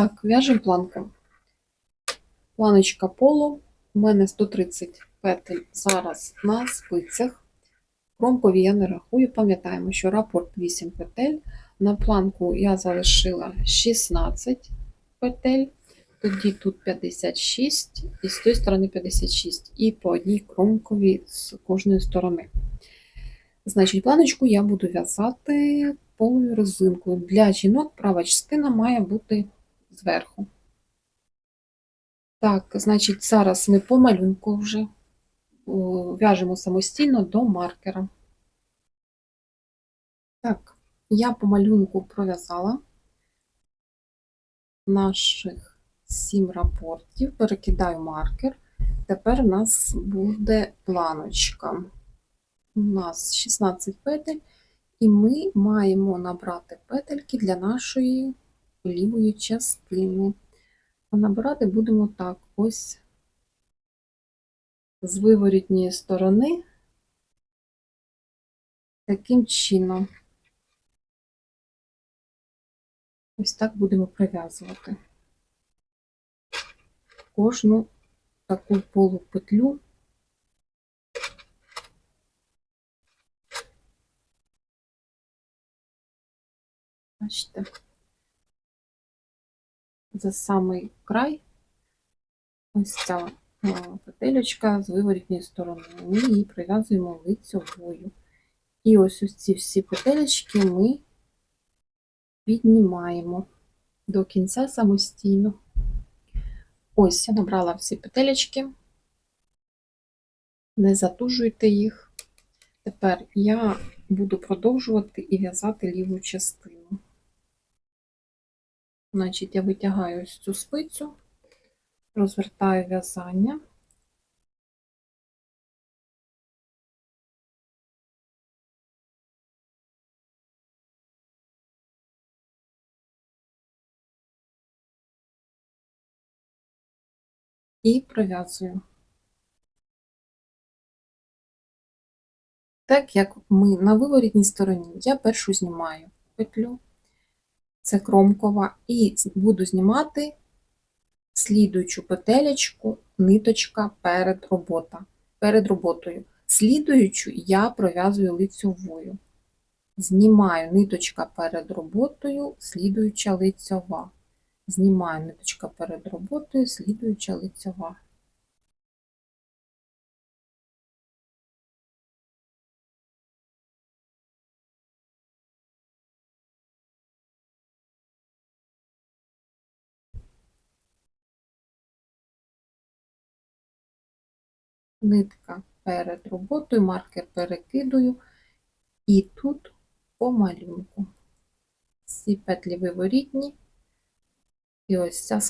Так, в'яжемо планки. Планочка полу. У мене 130 петель зараз на спицях. Кромкові я не рахую. Пам'ятаємо, що рапорт 8 петель. На планку я залишила 16 петель. Тоді тут 56 і з тої сторони 56. І по одній кромковій з кожної сторони. Значить, планочку я буду в'язати полою резинкою. Для жінок права частина має бути зверху. Так, значить, зараз ми по малюнку вже в'яжемо самостійно до маркера. Так, я по малюнку пров'язала наших 7 рапортів, перекидаю маркер. Тепер у нас буде планочка. У нас 16 петель, і ми маємо набрати петельки для нашої лівої частини. А набирати будемо так, ось з виворітньої сторони, таким чином. Ось так будемо прив'язувати кожну таку полупетлю. Бачите, за самий край ось ця е, петелечка з виворітньої сторони. Ми її прив'язуємо лицьовою. І ось ось ці всі петелечки ми піднімаємо до кінця самостійно. Ось я набрала всі петелечки, не затужуйте їх. Тепер я буду продовжувати і в'язати ліву частину. Значить, я витягаю ось цю спицю, розвертаю в'язання. І пров'язую. Так як ми на виворітній стороні, я першу знімаю петлю це кромкова, і буду знімати слідуючу петелечку, ниточка перед робота, перед роботою. Слідуючу я пров'язую лицьовою. Знімаю ниточка перед роботою, слідуюча лицьова. Знімаю ниточка перед роботою, слідуюча лицьова. Нитка перед роботою, маркер перекидую, і тут по малюнку. Ці петлі виворітні, і ось ця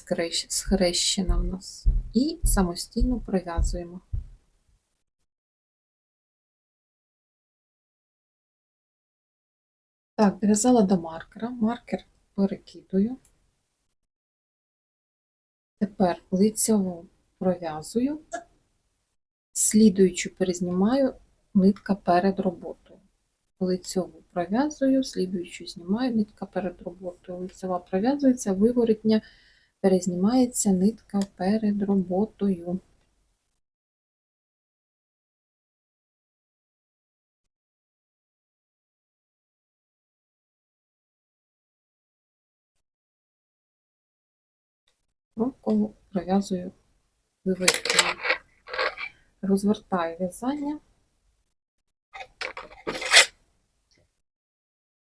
схрещена в нас. І самостійно пров'язуємо. Так, дов'язала до маркера, маркер перекидую. Тепер лицьову пров'язую слідуючу перезнімаю нитка перед роботою. Лицьову пров'язую, слідуючу знімаю нитка перед роботою. Лицьова пров'язується, виворотня перезнімається нитка перед роботою. Кромково пров'язую виворотню розвертаю в'язання.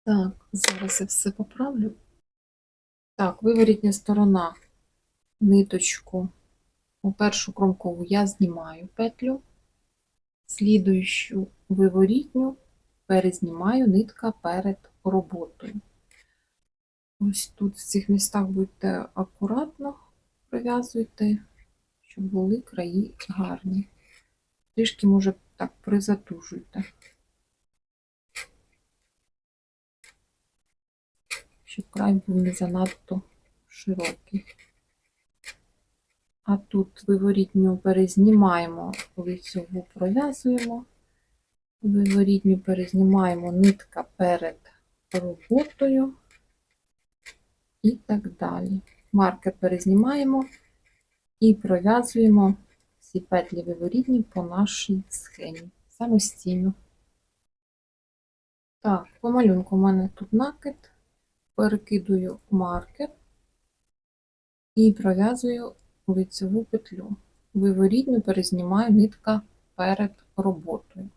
Так, зараз я все поправлю. Так, виворітня сторона ниточку у першу кромкову я знімаю петлю, слідуючу виворітню перезнімаю нитка перед роботою. Ось тут в цих містах будьте акуратно пров'язуйте, щоб були краї гарні. Трішки, може, так призатужуйте. Щоб край був не занадто широкий. А тут виворітню перезнімаємо, лицьову пров'язуємо, виворітню перезнімаємо нитка перед роботою і так далі. маркер перезнімаємо і пров'язуємо всі петлі виворітні по нашій схемі самостійно. Так, по малюнку у мене тут накид, перекидую маркер і пров'язую лицеву петлю. Виворітню перезнімаю нитка перед роботою.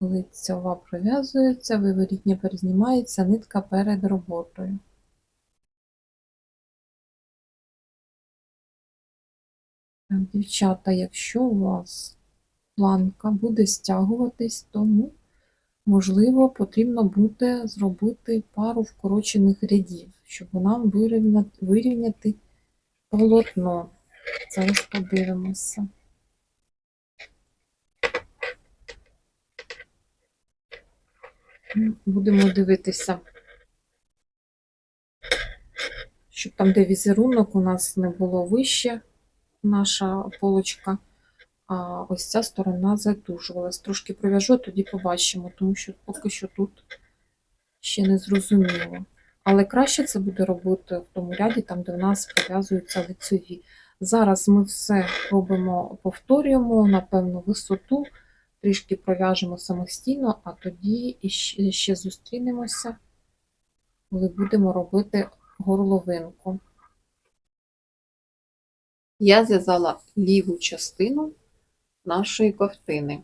Лицьова пров'язується, виворітня перезнімається нитка перед роботою. Дівчата, якщо у вас планка буде стягуватись, тому, можливо, потрібно буде зробити пару вкорочених рядів, щоб нам вирівняти, полотно. Зараз подивимося. Ну, Будемо дивитися, щоб там, де візерунок, у нас не було вище наша полочка, а ось ця сторона затужувалась. Трошки пров'яжу, тоді побачимо, тому що поки що тут ще не зрозуміло. Але краще це буде робити в тому ряді, там, де в нас пов'язуються лицеві. Зараз ми все робимо, повторюємо на певну висоту, трішки пров'яжемо самостійно, а тоді ще зустрінемося, коли будемо робити горловинку. Я зв'язала ліву частину нашої ковтини.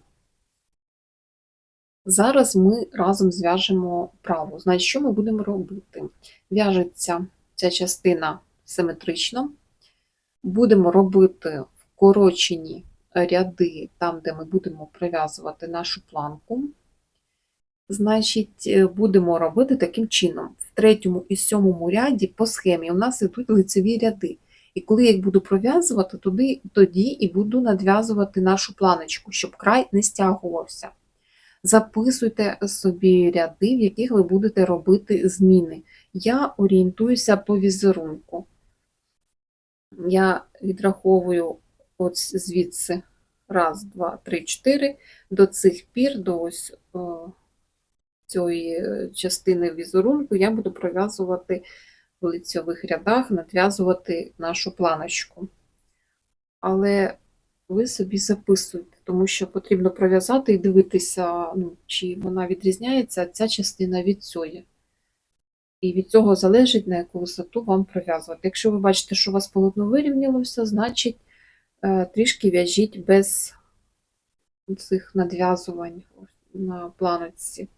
Зараз ми разом зв'яжемо праву. Значить, що ми будемо робити? В'яжеться ця частина симетрично. Будемо робити вкорочені ряди там, де ми будемо прив'язувати нашу планку. Значить, будемо робити таким чином. В третьому і сьомому ряді по схемі у нас йдуть лицеві ряди. І коли я їх буду пров'язувати, туди, тоді і буду надв'язувати нашу планочку, щоб край не стягувався. Записуйте собі ряди, в яких ви будете робити зміни. Я орієнтуюся по візерунку. Я відраховую от звідси раз, два, три, чотири, до цих пір, до ось о, цієї е, частини візерунку, я буду пров'язувати в лицьових рядах, надв'язувати нашу планочку. Але ви собі записуйте, тому що потрібно пров'язати і дивитися, ну, чи вона відрізняється ця частина від цієї. І від цього залежить, на яку висоту вам пров'язувати. Якщо ви бачите, що у вас полотно вирівнялося, значить е, трішки в'яжіть без цих надв'язувань на планочці.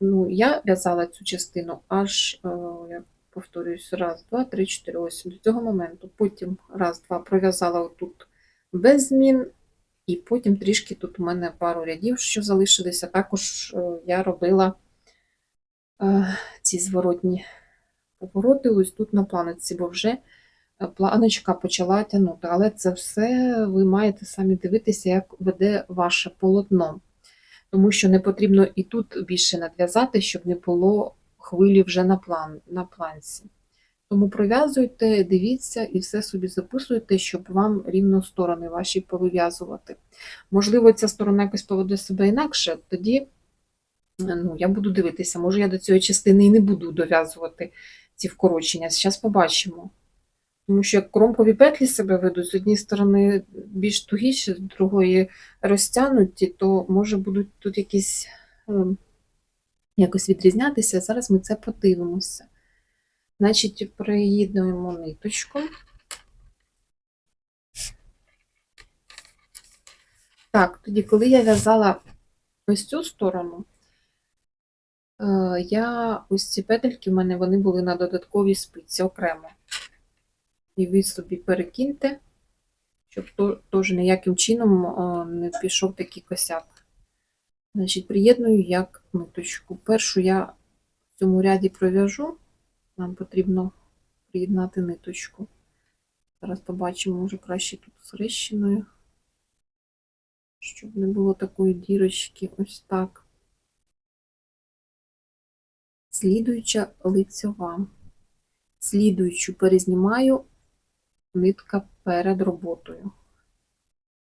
Ну, я в'язала цю частину аж, е, я повторююсь, раз, два, три, чотири, ось до цього моменту. Потім раз, два пров'язала отут без змін, і потім трішки тут у мене пару рядів, що залишилися. Також е, я робила е, ці зворотні повороти ось тут на планочці, бо вже е, планочка почала тягнути. Але це все ви маєте самі дивитися, як веде ваше полотно. Тому що не потрібно і тут більше надв'язати, щоб не було хвилі вже на, план, на планці. Тому пров'язуйте, дивіться і все собі записуйте, щоб вам рівно сторони ваші повив'язувати. Можливо, ця сторона якось поведе себе інакше, тоді ну, я буду дивитися, може я до цієї частини і не буду дов'язувати ці вкорочення. Зараз побачимо. Тому що як кромкові петлі себе ведуть, з однієї сторони більш тугіші, з другої розтягнуті, то може будуть тут якісь ем, якось відрізнятися. Зараз ми це подивимося. Значить, приїднуємо ниточку. Так, тоді, коли я в'язала ось цю сторону, е, я ось ці петельки в мене вони були на додатковій спиці окремо. І ви собі перекиньте, щоб теж ніяким чином е, не пішов такий косяк. Значить, приєдную як ниточку. Першу я в цьому ряді пров'яжу. Нам потрібно приєднати ниточку. Зараз побачимо, може краще тут з хрещеною, щоб не було такої дірочки. Ось так. Слідуюча лицьова. Слідуючу перезнімаю нитка перед роботою.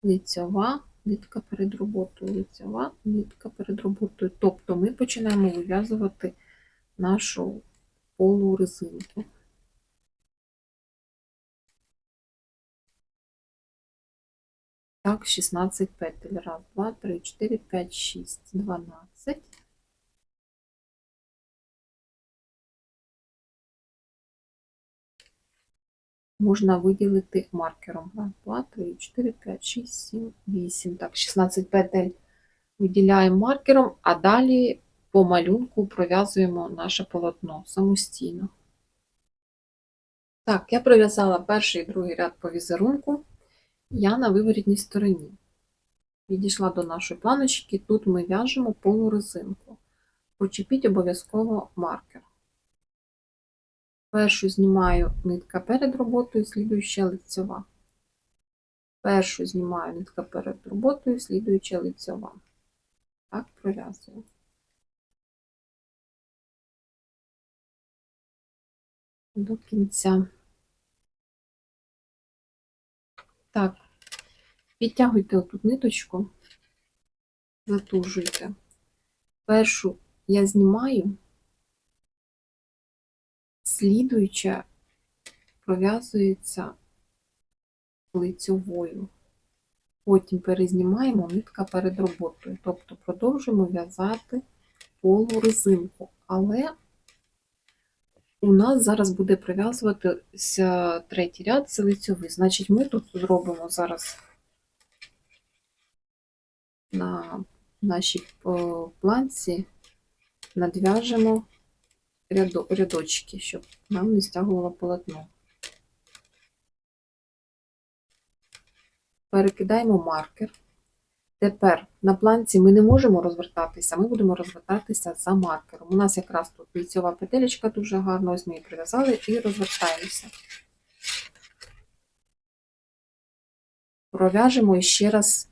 Лицьова, нитка перед роботою лицева, нитка перед роботою. Тобто ми починаємо вив'язувати нашу полурезинку. Так, 16 петель. Раз, два, три, чотири, п'ять, шість, дванадцять. Можна виділити маркером. Раз, два, три, чотири, п'ять, шість, сім, вісім. Так, 16 петель виділяємо маркером, а далі по малюнку пров'язуємо наше полотно самостійно. Так, я пров'язала перший і другий ряд по візерунку. Я на виворітній стороні. Підійшла до нашої планочки, тут ми в'яжемо полурезинку. Почепіть обов'язково маркер. Першу знімаю нитка перед роботою, слідуюча лицьова. Першу знімаю нитка перед роботою, слідуюча лицьова. Так, пров'язую. До кінця. Так, підтягуйте отут ниточку, затужуйте. Першу я знімаю, слідуюча пров'язується лицьовою. Потім перезнімаємо нитка перед роботою. Тобто продовжуємо в'язати полурезинку. Але у нас зараз буде прив'язуватися третій ряд, це лицьовий. Значить, ми тут зробимо зараз на нашій е, планці, надв'яжемо рядочки, щоб нам не стягувало полотно. Перекидаємо маркер. Тепер на планці ми не можемо розвертатися, ми будемо розвертатися за маркером. У нас якраз тут лицьова петелечка дуже гарно, ось ми її прив'язали і розвертаємося. Пров'яжемо ще раз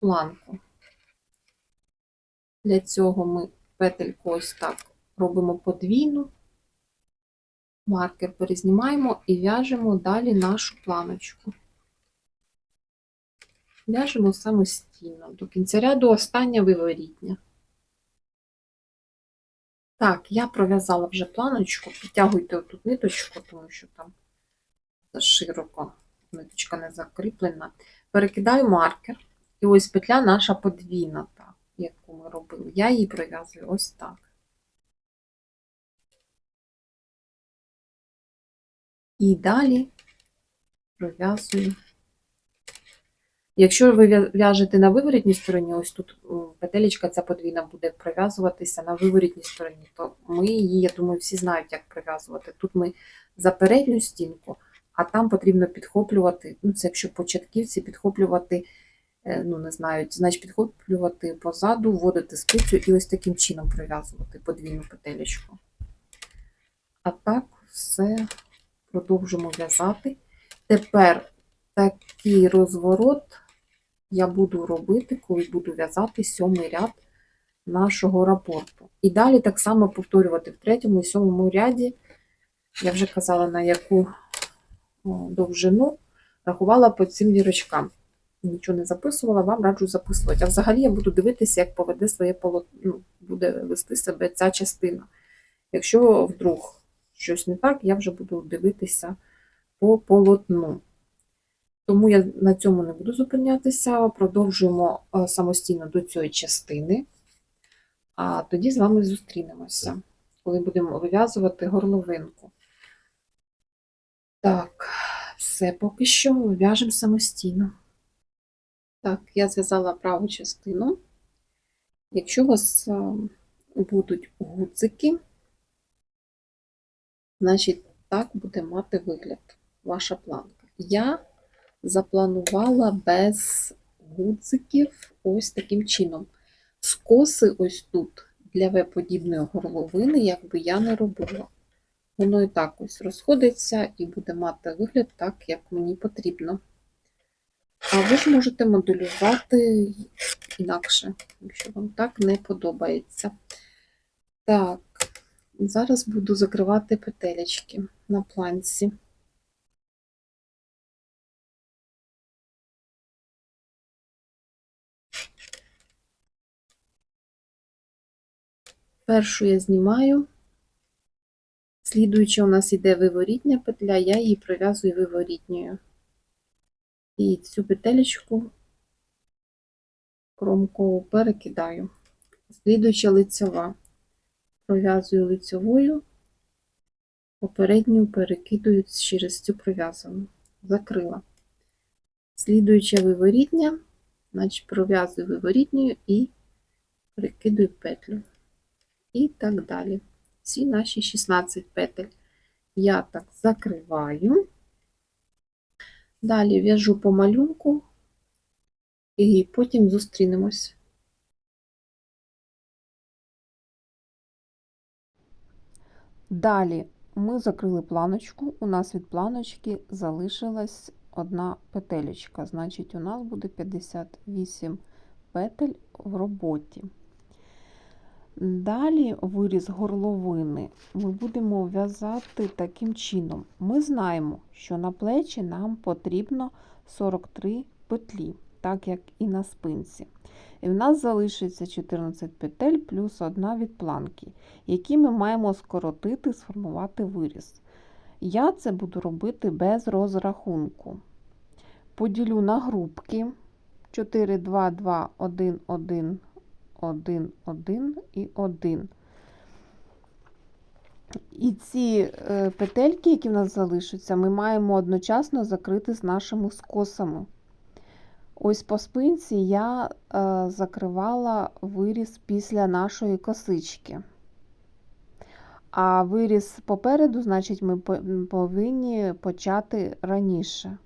планку. Для цього ми петельку ось так робимо подвійну, маркер перезнімаємо і в'яжемо далі нашу планочку. В'яжемо самостійно. До кінця ряду остання виворітня. Так, я пров'язала вже планочку. Підтягуйте отут ниточку, тому що там широко ниточка не закріплена. Перекидаю маркер. І ось петля наша подвійна, та, яку ми робили. Я її пров'язую ось так. І далі пров'язую. Якщо ви в'яжете на виворітній стороні, ось тут петелечка ця подвійна буде пров'язуватися на виворітній стороні, то ми її, я думаю, всі знають, як пров'язувати. Тут ми за передню стінку, а там потрібно підхоплювати, ну це якщо початківці, підхоплювати, е, ну не знають, значить підхоплювати позаду, вводити спицю і ось таким чином пров'язувати подвійну петелечку. А так все продовжимо в'язати. Тепер такий розворот я буду робити, коли буду в'язати сьомий ряд нашого рапорту. І далі так само повторювати в третьому і сьомому ряді. Я вже казала, на яку довжину рахувала по цим дірочкам. Нічого не записувала, вам раджу записувати. А взагалі я буду дивитися, як поведе своє полотно, ну, буде вести себе ця частина. Якщо вдруг щось не так, я вже буду дивитися по полотну. Тому я на цьому не буду зупинятися, продовжуємо е, самостійно до цієї частини, а тоді з вами зустрінемося, коли будемо вив'язувати горловинку. Так, все поки що вив'яжемо самостійно. Так, я зв'язала праву частину. Якщо у вас е, будуть гудзики, значить так буде мати вигляд ваша планка. Я запланувала без гудзиків ось таким чином. Скоси ось тут для В-подібної горловини, якби я не робила. Воно і так ось розходиться і буде мати вигляд так, як мені потрібно. А ви ж можете моделювати інакше, якщо вам так не подобається. Так, зараз буду закривати петелечки на планці. Першу я знімаю. Слідуюча у нас йде виворітня петля, я її пров'язую виворітньою. І цю петелечку кромкову перекидаю. Слідуюча лицьова. Пров'язую лицьовою, попередню перекидую через цю пров'язану. Закрила. Слідуюча виворітня, значить пров'язую виворітньою і перекидую петлю. І так далі. Ці наші 16 петель. Я так закриваю. Далі в'яжу по малюнку і потім зустрінемось. Далі ми закрили планочку, у нас від планочки залишилась одна петелечка, значить, у нас буде 58 петель в роботі. Далі виріз горловини ми будемо в'язати таким чином. Ми знаємо, що на плечі нам потрібно 43 петлі, так як і на спинці. І в нас залишиться 14 петель плюс одна від планки, які ми маємо скоротити, сформувати виріз. Я це буду робити без розрахунку. Поділю на групки 4, 2, 2, 1, 1, 1, 1 і 1. І ці е, петельки, які в нас залишаться, ми маємо одночасно закрити з нашими скосами. Ось по спинці я е, закривала виріз після нашої косички. А виріз попереду, значить, ми повинні почати раніше,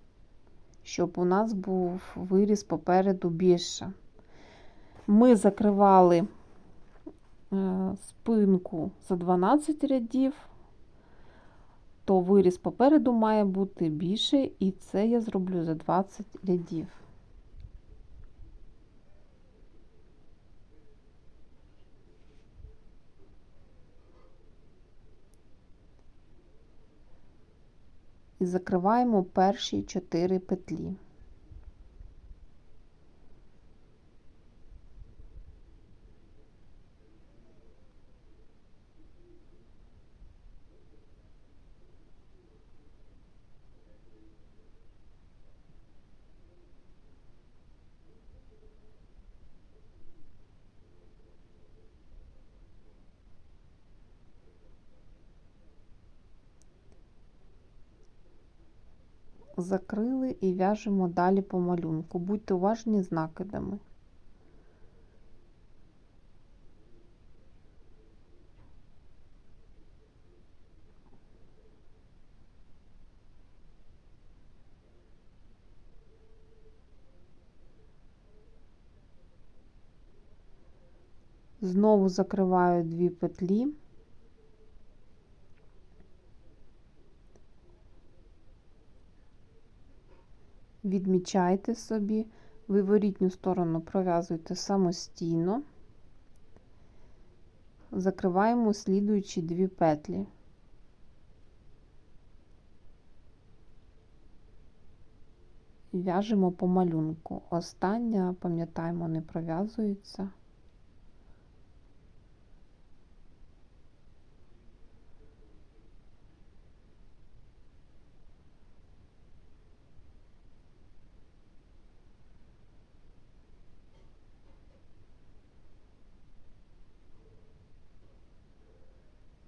щоб у нас був виріз попереду більше. Ми закривали е, спинку за 12 рядів, то виріз попереду має бути більше, і це я зроблю за 20 рядів. І закриваємо перші 4 петлі. Закрили і в'яжемо далі по малюнку. Будьте уважні з накидами. Знову закриваю дві петлі. Відмічайте собі, виворітню сторону пров'язуйте самостійно, закриваємо слідуючі дві петлі. В'яжемо по малюнку. Остання, пам'ятаємо, не пров'язується.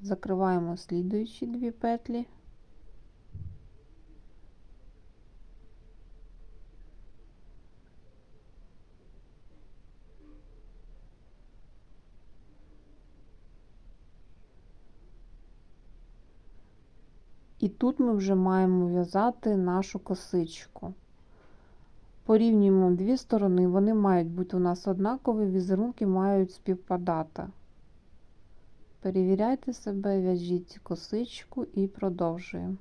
Закриваємо слідуючі дві петлі. І тут ми вже маємо в'язати нашу косичку. Порівнюємо дві сторони, вони мають бути у нас однакові, візерунки мають співпадати. Перевіряйте себе, в'яжіть косичку і продовжуємо.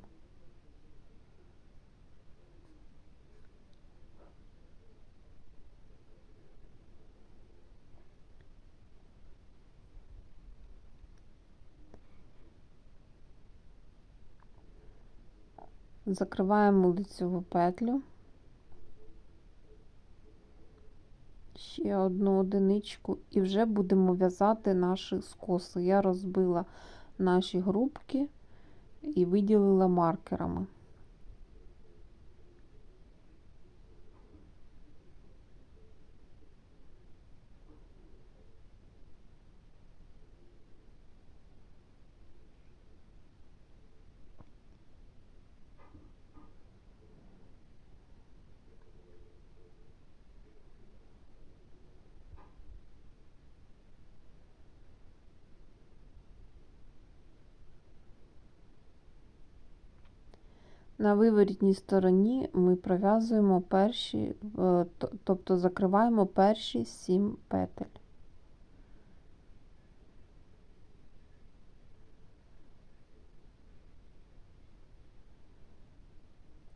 Закриваємо лицеву петлю. Ще одну одиничку і вже будемо в'язати наші скоси. Я розбила наші грубки і виділила маркерами. На виворітній стороні ми пров'язуємо перші, е, тобто закриваємо перші 7 петель.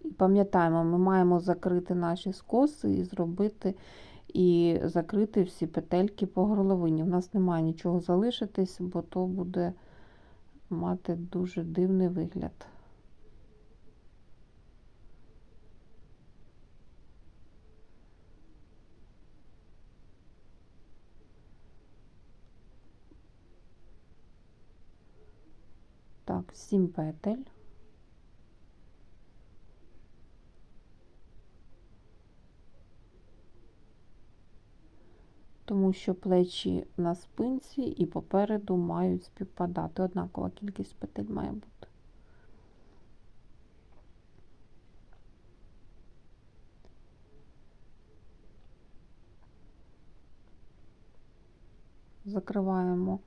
І пам'ятаємо, ми маємо закрити наші скоси і зробити і закрити всі петельки по горловині. У нас немає нічого залишитись, бо то буде мати дуже дивний вигляд. Так, 7 петель. Тому що плечі на спинці і попереду мають співпадати. Однакова кількість петель має бути. Закриваємо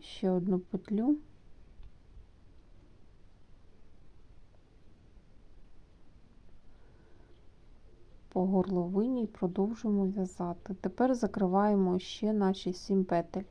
ще одну петлю. По горловині і продовжуємо в'язати. Тепер закриваємо ще наші 7 петель.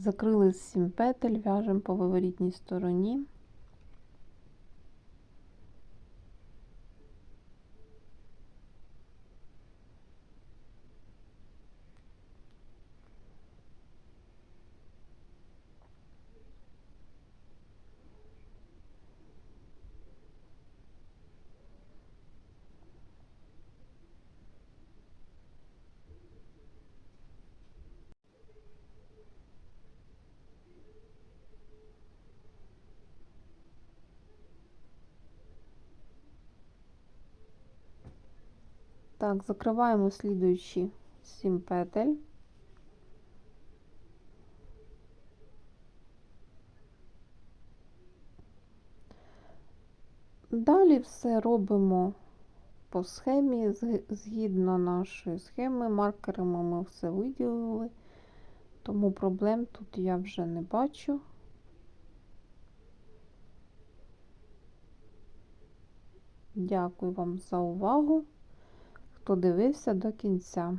Закрили 7 петель, в'яжемо по виворітній стороні. Так, закриваємо слідуючі 7 петель. Далі все робимо по схемі, згідно нашої схеми, маркерами ми все виділили, тому проблем тут я вже не бачу. Дякую вам за увагу, хто дивився до кінця.